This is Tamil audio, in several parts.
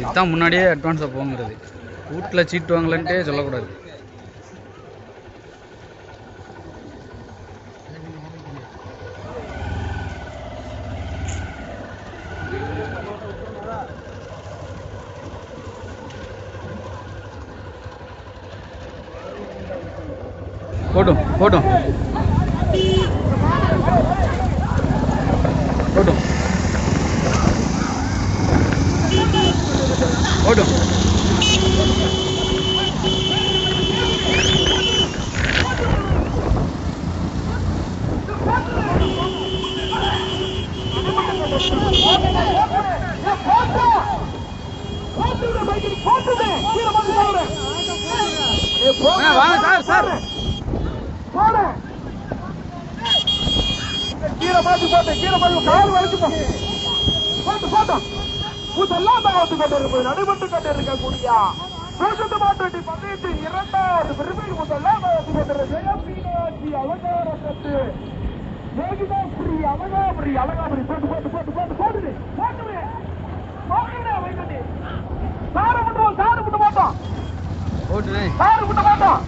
இதுதான் முன்னாடியே அட்வான்ஸாக போங்கிறது. வீட்டில் சீட்டு வாங்கலன்ட்டே சொல்லக்கூடாது. போட்டும். போட்டும். போட்டும். வாங்க சார் சார். மாத்தி போட்டு கீரை மாத்தி கால் வரைச்சு போ போட்டு போட்டு இதெல்லாம் தகவத்து கொண்டிருப்பது நடைபெற்று கொண்டிருக்கக்கூடிய பேசுட்டு மாற்றி பந்தயத்தின் இரண்டாவது பெருமை முதல்லாம் தகவத்து கொண்டிருக்கிறது அலங்காரத்து மேகிதாபுரி அலங்காபுரி அலங்காபுரி போட்டு போட்டு போட்டு போட்டு போட்டுது போட்டுது போட்டுது வைக்கட்டி சாரு விட்டுவோம் சாரு விட்டு மாட்டோம் சாரு விட்டு மாட்டோம்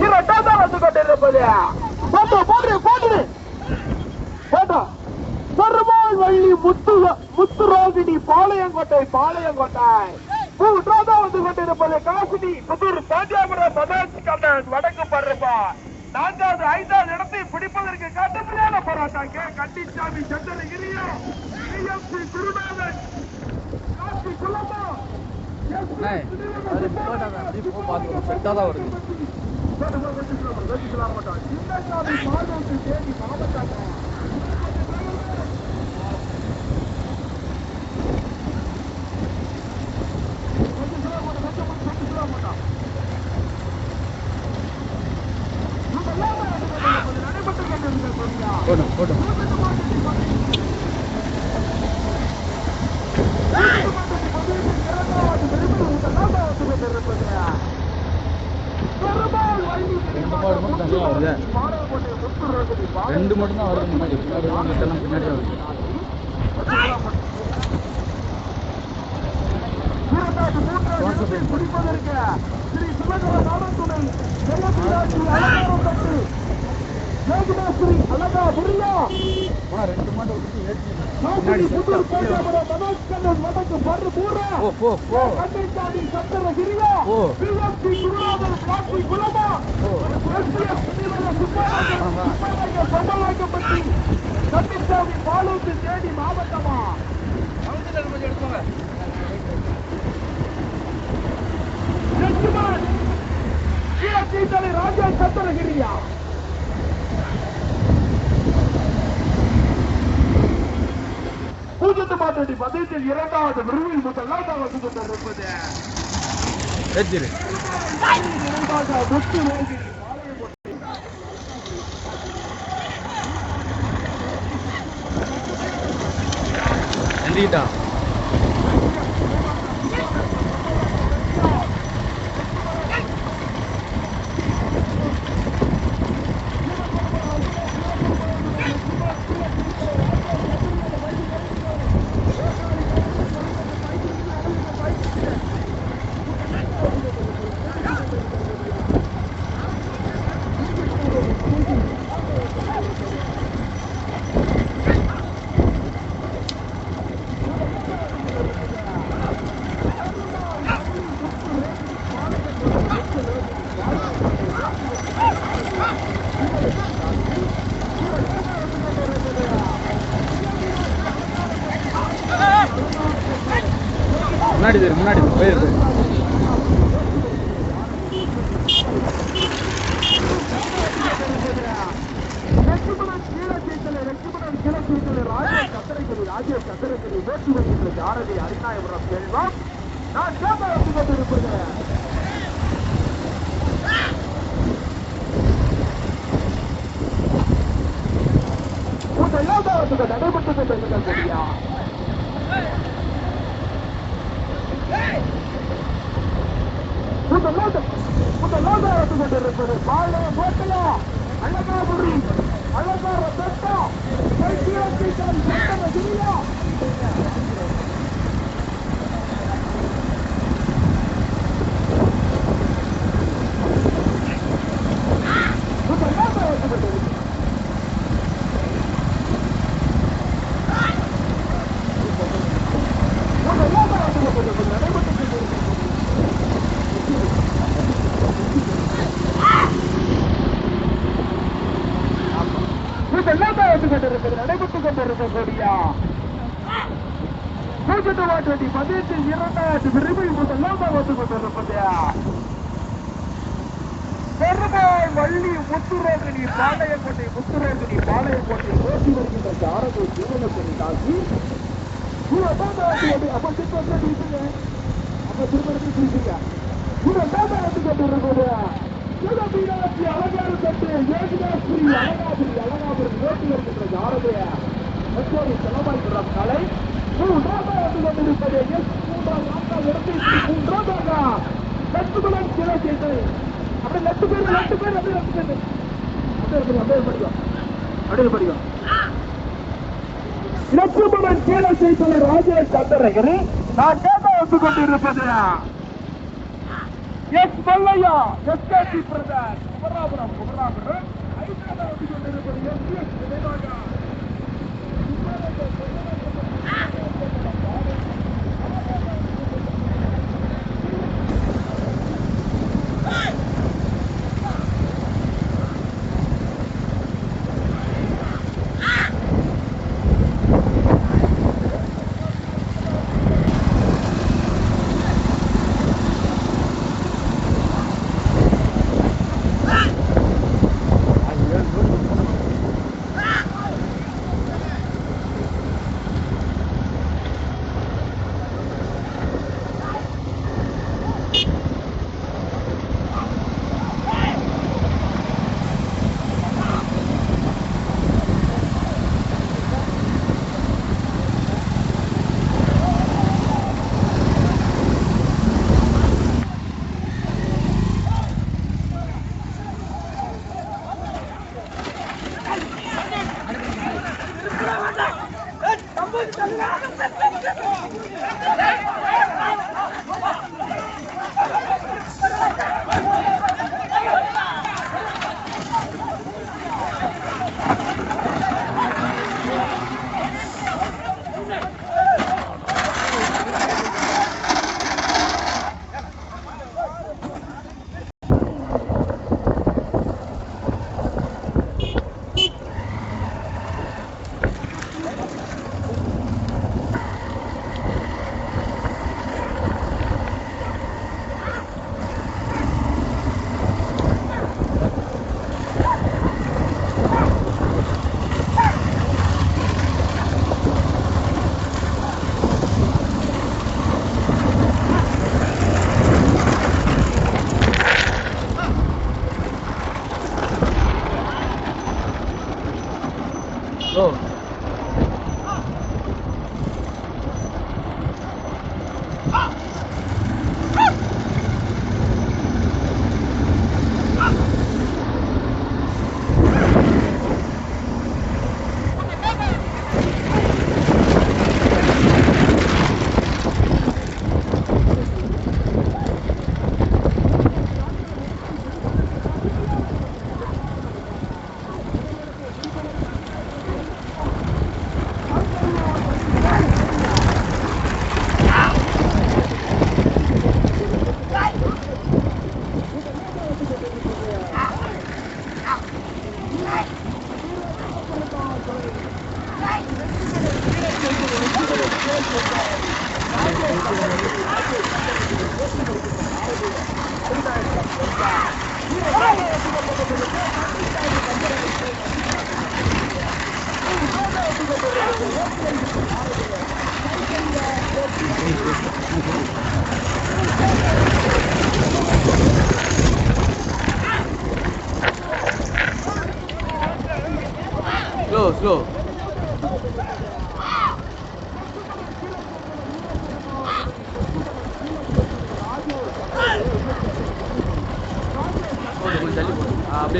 இரண்டாவது வந்து கொண்டிருப்பது போட்டு போட்டுது போட்டோ பெருமாள் வள்ளி முத்து ரோகிணி பாளையங்கோட்டை பாளையங்கோட்டை. மூன்றாவதா வந்து கொண்டிருப்பது காசினி புதூர் பாண்டியாபுரம் சதாசி கண்ணன் வடக்கு பருப்பா நான்காவது ஐந்தாவது இடத்தை பிடிப்பதற்கு கடுமையான போராட்டம். கே கண்டிச்சாமி சந்திரகிரியா பிஎம்சி குருநாதன். காசி குலமா? செட்டாக தான் வருது சின்னசாமி மாதவத்து தேடி மாவட்டம் போட்டும் போட்டும் ரெண்டு மாடு மட்டும் தனியாக வருது ரெண்டு மட்டும் தான் வருது முன்னாடி முன்னாடி எல்லாம் மத்தெல்லாம் பின்னாடியே வருது குடிப்பதற்கு ஸ்ரீ சுமகர நாடத்துணை அலங்காரம் யோகிதாஸ்ரீ அழகா புரியா? ஆனால் ரெண்டு மாடு விட்டு ஏற்றி காசினி புதூர் கோட்டாபுரம் மனோஜ்கண்ணன் வடக்கு பரு பூரா. கண்டைச்சாமி சந்திரகிரியா ஓ. பிஎம்சி குருநாதர் காசி குலமா? ஓ. எஸ்பிஎஸ் சுப்பராஜன் சம்பளாக்கப்பட்டி கண்டைச்சாமி பாலூத்து தேடி மாவட்டமா? லட்சுமணன் ராஜா சந்திரகிரியா பூஜத்து மாட்டடி பதயத்தில் இரண்டாவது விரும்பில் முதலாவது வந்து கொண்டிருப்பது முத்து பாளையங்கோட்டை. நன்றிட்டா முன்னாடி முன்னாடி போயிருக்கு போயிரு லட்சுமணன் கீழச்சீத்தலை லட்சுமணன் கீழச்சீத்தலை ராஜேஷ் கத்தரைக்கடி ராஜேஷ் கத்தரைக்கடி வேட்டு வருகின்ற ஜாரதி அரிநாயபுரம் செல்வம் நான் கேட்க வந்து கொண்டிருப்பது உங்கள் எல்லாத்தாரத்துக்கு நடைபெற்று கொண்டிருக்கக்கூடிய முதலாவது கொண்டிருப்பது பாலே கோட்டையா அழகாபுரி அழகார பெட்டம் கிரியா முதலாவது கொண்டிருப்பது முதலாவது கொண்டிருப்பது நடைபெற்று கொண்டிருப்பது இதெல்லாம் தான் வந்து கொண்டிருக்கிறது நடைபெற்றுக் கொண்டிருக்கக்கூடிய பூஜ்ஜியத்து வாட்டி பதினெட்டு இரண்டாயிரத்தி விரும்பில் முதல்லாம் தான் வந்து கொண்டிருப்பது பள்ளி வள்ளி முத்துரோகிணி பாளையங்கோட்டை முத்துரோகிணி பாளையங்கோட்டை ஓட்டி வருகின்ற ஜாரதி ஜீவனத்தை தாக்கி அப்ப திரும்ப பேசுங்க அப்ப திரும்ப பேசுங்க இதெல்லாம் தான் வந்து சிவபீராட்சி அலங்கார தட்டு யோகிதாஸ்ரீ அலங்காபுரி அலங்காபுரி ஓட்டி வருகின்ற ஜாரதிய மற்றொரு செலவாய்ப்புறம் கலை மூன்றாவது கொண்டிருப்பது எஸ் மூன்றாம் நான்காம் மூன்றாவதாக லட்சுமணன் சிலை செய்து அப்படியே லட்டு பேர் லட்டு பேர் அப்படியே லட்டு பேர் அப்படியே அப்படியே படிக்கும் அப்படியே படிக்கும் லட்சுமணன் கீழே நான் கேட்க வந்து கொண்டிருப்பது S Mallaiya S KC brother. Kumarapuram Kumarapuram. வந்து கொண்டிருப்பது எஸ் எஸ்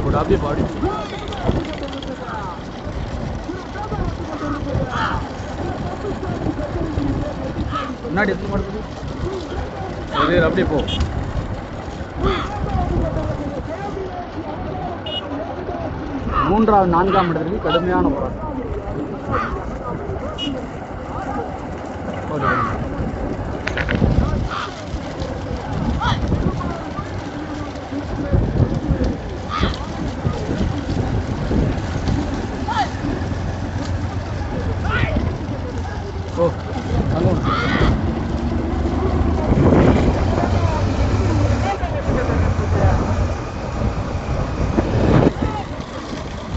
போடு ஆ, அப்படியே போடு அப்படியே போடு முன்னாடி எத்தனை மாடு அது அப்படியே போ மூன்றாவது நான்காம் இடத்திற்கு கடுமையான போராட்டம் போடு, போடு. ஓ அங்கே ஒன்று.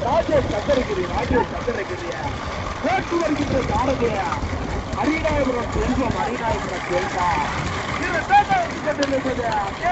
ராஜேஷ் கத்தரிக்குது ராஜேஷ் கத்தரிக்குது போட்டு வருகின்ற சாரதிய அரிநாயபுரம் செல்வம் அரிநாயபுரம் செல்வம் இது தேங்காய் கட்டிருக்கிறது கே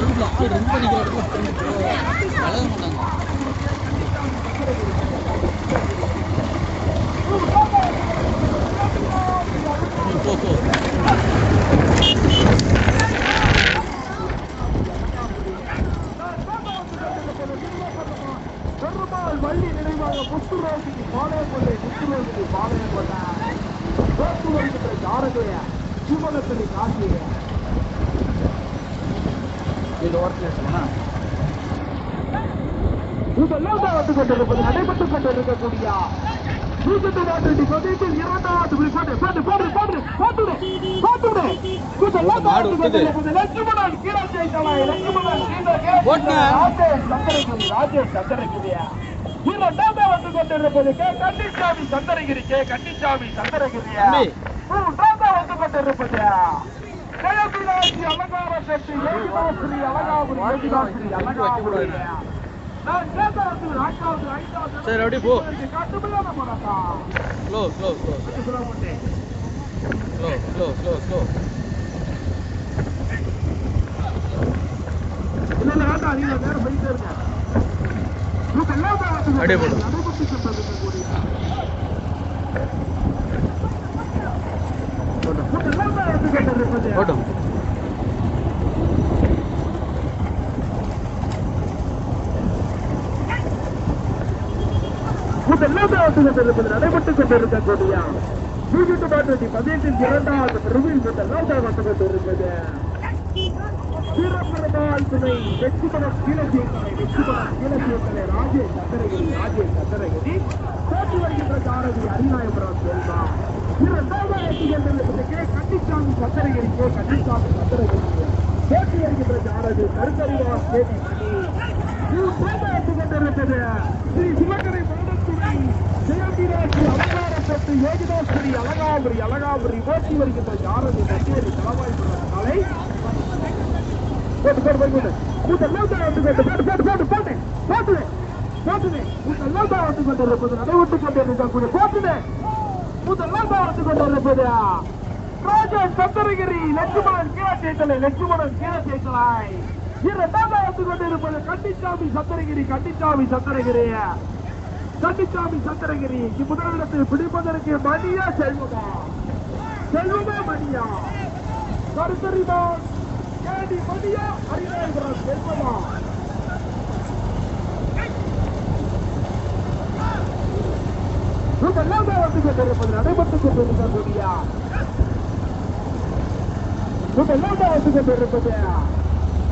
சத்தரிகிரி அப்படியே ரன் பண்ணிக்கிற இடத்துல ஃப்ரெண்டு மாட்டாங்க. போ போ. வள்ளி நினைவாக பாளையப்பள்ளி பாளையப்பட்ட ஜாரகைய காட்டிய. தான் வந்து கொண்டிருப்பது நடைபெற்றுக் கொண்டிருக்கக்கூடிய நூற்றி நாட்டு பதினெட்டில் இரண்டாவது போட்டு போட்டு போட்டு போட்டு போட்டுடு போட்டுடு தான் வந்து கொண்டிருப்பது லட்சுமணன் கீழே ஜெயித்தலாய் லட்சுமணன் கீழே. ராஜேஷ் சந்தரகிரி ராஜேஷ் சந்தரகிரியா? இரண்டாவது வந்து கொண்டிருப்பது கே. கண்டிச்சாமி சந்தரகிரி கே. கண்டிச்சாமி சந்தரகிரியா. மூன்றாவது வந்து கொண்டிருப்பது. ஜெயபிராஜி அலங்கார செட்டி யோகிதாஸ்ரீ அலங்காபுரி யோகிதாஸ்ரீ அலங்காபுரி. சரி அப்படியே போ. Slow slow slow slow slow slow slow இல்ல இல்ல வேண்டாம் நீங்க நேரம் போயிட்டே இருங்க இதெல்லாம் தான் வந்து அப்படியே போடு. நடைபெற்றுக் கொண்டிருக்கக்கூடிய போட்டோம் இதெல்லாம் தான் நடைபெற்றுக் கொண்டிருக்கக்கூடிய நூற்றி பாட்டு பதினெட்டில் இரண்டாவது பிரிவில் இதெல்லாம் தான் வந்து கொண்டிருப்பது துணை வெற்றிபலம் கீழசேகரை வெற்றிபலம் கீழசேகரை ராஜேஷ் சக்கரகிரி ராஜேஷ் சக்கரகிரி போட்டி வருகின்ற சாரதி அரிநாயபுரம் செல்வா இரண்டாவது கே. கண்டிச்சாமி சக்கரகிரி கே. கண்டிச்சாமி சக்கரகிரி போட்டி வருகின்ற சாரதி கருத்தறிவார் ஸ்ரீ சிவகரை ஜெயந்திராஜி அலங்காரப்பட்டு யோகிதாஸ்வரி அலகாபுரி அலகாபுரி போட்டி வருகின்ற யாரது கச்சேரி தலவாய்ப்புறம் காலை போட்டு போட்டு போட்டு போட்டு. வந்து கொண்டு போட்டு போட்டு போட்டு போட்டு. போட்டுது போட்டுது மூத்த வந்து நடைவிட்டு கொண்டு இருக்கக்கூடிய போட்டுது மூத்த வந்து கொண்டு சந்திரகிரி லட்சுமணன் கீழச்சேத்தலை லட்சுமணன் கீழச்சேத்தலாய். இரண்டாவது வந்து கண்டிச்சாமி சந்திரகிரி கண்டிச்சாமி சந்திரகிரி. கண்டிச்சாமி சந்திரகிரி இம்முதலிடத்தில் பிடிப்பதற்கு மணியா செல்வமா? செல்வமா மணியா? கருத்தறிமா கேடி மணியா? ஹரிநாயகரன் செல்வமா? இதெல்லாம் தான் வந்து நடைபெற்றுக் கொண்டிருக்கக்கூடிய இதெல்லாம் தான் வந்து கொண்டிருப்பது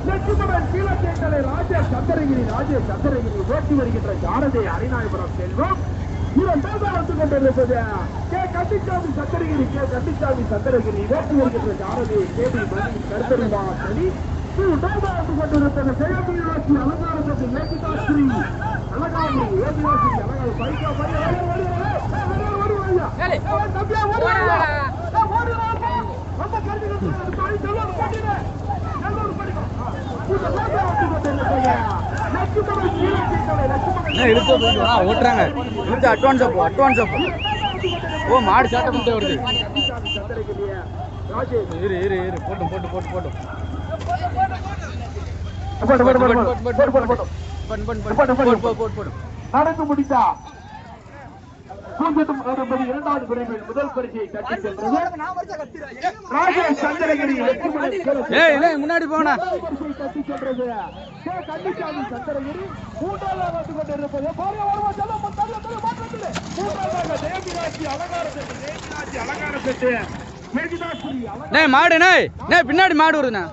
செட்டிமடன் கீழச்சேட்டலை ராஜ சந்திரகிரி ராஜ சந்திரகிரி ஓட்டி வருகின்ற ஜாரதை அரிநாயபுரம் செல்வம் இரண்டாவது வந்து கொண்டிருப்பது கே கண்டிச்சாமி சந்திரகிரி கே கண்டிச்சாமி சந்திரகிரி ஓட்டி வருகின்ற ஜாரதை கேடி மணி கருத்தறிவா சனி மூன்றாவது வந்து கொண்டிருப்பது ஜெயமீனாட்சி அலங்காரப்பட்டு ஏகிதாஸ்ரீ அழகாமி ஏகிதாஸ்ரீ அழகாமி பைக்கா பைக்கா ஓடி இழுத்து போயிட்டு வா, ஓட்டுறாங்க இழுத்து அட்வான்ஸ் அப்போ அட்வான்ஸ் அப்போ ஓ மாடு சாட்டை பண்ணிட்டே வருது. இரு இரு இரு. போட்டும் போட்டு போட்டு போட்டும் போட்டு, போட்டு, போட்டு, போட்டு, போட்டு, போட்டு. பண்ணு பண்ணு போட்டு, பண்ணு போட்டு. போட்டு போட்டு போட்டு போட்டு. நடந்து முடித்தா பூஞ்செட்டும் கரும்படி இரண்டாவது பிரிவில் முதல் பரிசையை தட்டி சென்றது. சந்திரகிரி முன்னாடி போனா. முதல் பரிசை தட்டி சென்றது. கே. கன்னிசாமி சந்திரகிரி. மூன்றாவதாக வந்து கொண்டிருப்பது. போறிய வருவா செல்லம் தள்ள தள்ள மாற்றத்திலே. மூன்றாவதாக தேவிராட்சி அலங்கார செட்டு தேவிராட்சி அலங்கார செட்டு மேகிதாஸ்ரீ அலங்கார நே மாடு பின்னாடி மாடு வருதுண்ணா.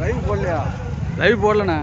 லைவ் போடலையா? லைவ் போடலண்ணா.